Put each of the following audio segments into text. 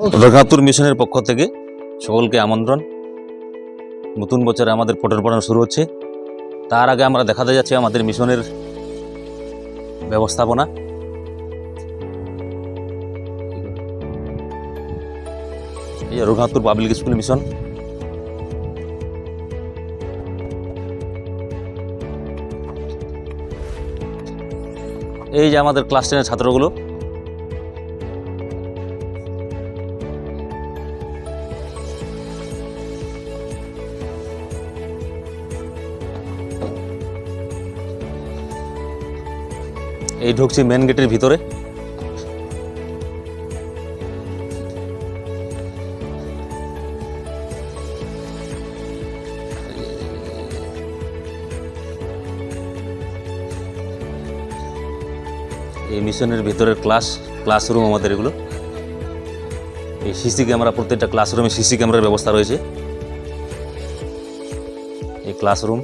রঘাতুর মিশনের পক্ষ থেকে সকলকে আমন্ত্রণ। নতুন বছরে আমাদের পটন পড়ানো শুরু হচ্ছে। তার আগে আমরা দেখাতে যাচ্ছি আমাদের মিশনের ব্যবস্থাপনা। এই যে পাবলিক স্কুল মিশন। এই যে আমাদের ক্লাস টেনের ছাত্রগুলো। এই ঢুকছি মেন গেটের ভিতরে। এই মিশনের ভিতরের ক্লাস ক্লাসরুম আমাদের এগুলো। এই সিসি ক্যামেরা প্রত্যেকটা ক্লাসরুমে সিসি ক্যামেরার ব্যবস্থা রয়েছে। এই ক্লাসরুম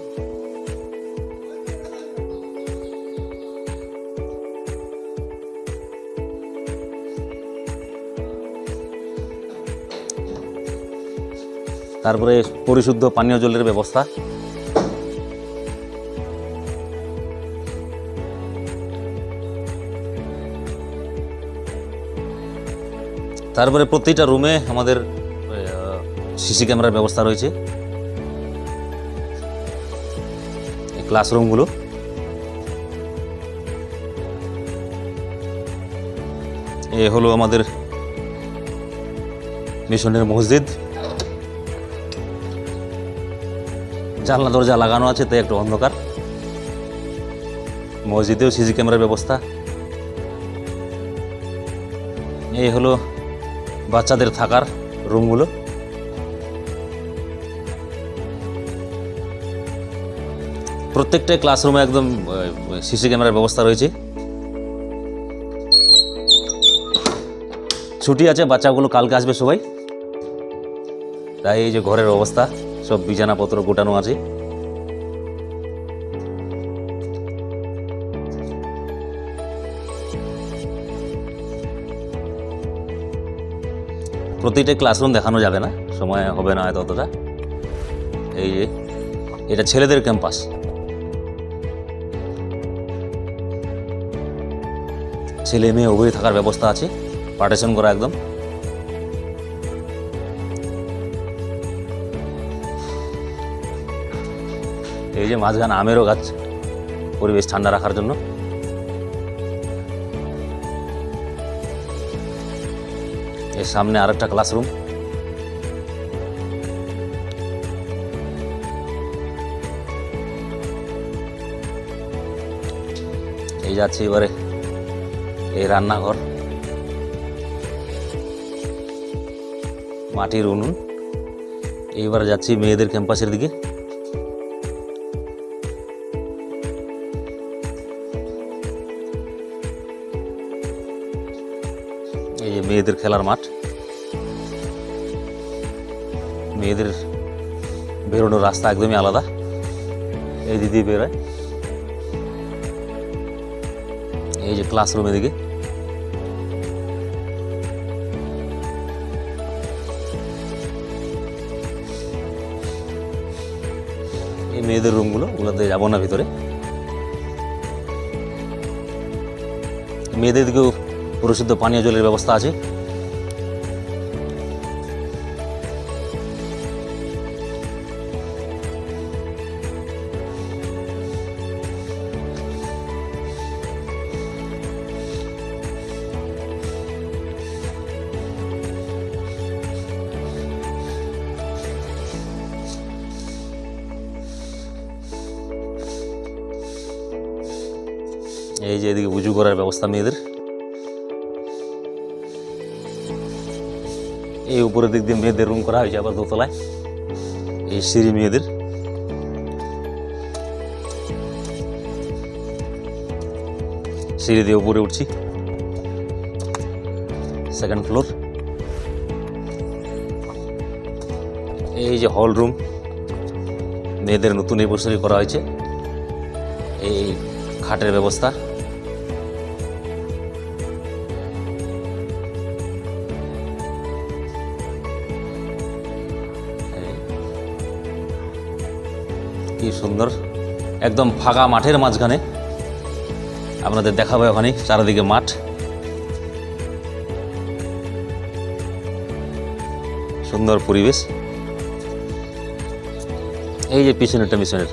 তারপরে পরিশুদ্ধ পানীয় জলের ব্যবস্থা। তারপরে প্রতিটা রুমে আমাদের সিসি ক্যামেরার ব্যবস্থা রয়েছে। ক্লাসরুমগুলো। এ হলো আমাদের মিশনের মসজিদ। জানলা দরজা লাগানো আছে, তাই একটু অন্ধকার। মসজিদেও সিসি ক্যামেরার ব্যবস্থা। এই হলো বাচ্চাদের থাকার রুমগুলো। প্রত্যেকটা ক্লাসরুমে একদম সিসি ক্যামেরার ব্যবস্থা রয়েছে। ছুটি আছে, বাচ্চাগুলো কালকে আসবে সবাই। তাই এই যে ঘরের অবস্থা। সব বিছানাপত্র গোটানো আছে। প্রতিটা ক্লাসরুম দেখানো যাবে না, সময় হবে না হয়তো অতটা। এই যে, এটা ছেলেদের ক্যাম্পাস ছেলে মেয়ে উভয় থাকার ব্যবস্থা আছে পার্টিশন করা একদম। এই যে মাঝখানে আমেরও গাছ পরিবেশ ঠান্ডা রাখার জন্য। এর সামনে আরেকটা ক্লাসরুম এই যাচ্ছে এবারে এই রান্নাঘর। মাটির উনুন। এইবার যাচ্ছি মেয়েদের ক্যাম্পাসের দিকে। এই যে মেয়েদের খেলার মাঠ, মেয়েদের বেরোনোর রাস্তা একদমই আলাদা। এই দিদি বেরোয়। এই যে ক্লাসরুম এদিকে। এই মেয়েদের রুমগুলো ওগুলোতে যাব না ভিতরে। মেয়েদের দিকেও পরিশুদ্ধ পানীয় জলের ব্যবস্থা আছে। এই যে এদিকে উজু করার ব্যবস্থা মেয়েদের। এই উপরের দিক দিয়ে মেয়েদের রুম করা হয়েছে, আবার দোতলায়। এই সিঁড়ি মেয়েদের। সিঁড়ি দিয়ে উপরে উঠছি। সেকেন্ড ফ্লোর এই যে হল রুম মেয়েদের নতুন এই বছরই করা হয়েছে। এই খাটের ব্যবস্থা। কি সুন্দর? একদম ফাঁকা মাঠের মাঝখানে। আপনাদের দেখাবো ওখানে চারিদিকে মাঠ। সুন্দর পরিবেশ। এই যে পিছনেরটা মিশনের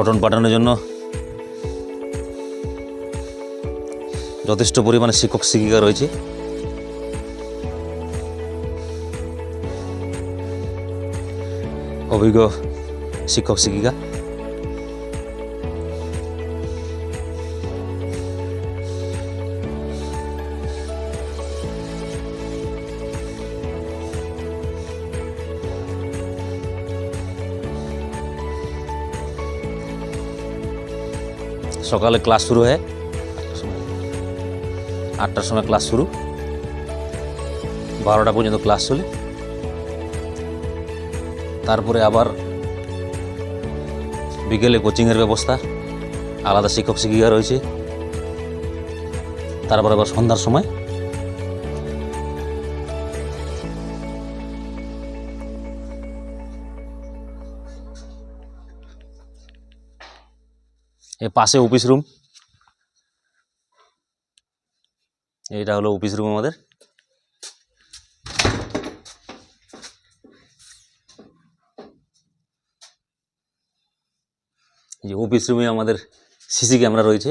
পঠন পাঠানোর জন্য। যথেষ্ট পরিমাণে শিক্ষক শিক্ষিকা রয়েছে। অভিজ্ঞ শিক্ষক শিক্ষিকা। সকালে ক্লাস শুরু হয়। আটটার সময় ক্লাস শুরু। বারোটা পর্যন্ত ক্লাস চলে। তারপরে আবার বিকেলে কোচিংয়ের ব্যবস্থা, আলাদা শিক্ষক শিক্ষিকা রয়েছে। তারপরে আবার সন্ধ্যার সময় এ পাশে অফিস রুম এটা হলো অফিস রুম আমাদের। এই যে অফিস রুমে আমাদের সিসি ক্যামেরা রয়েছে।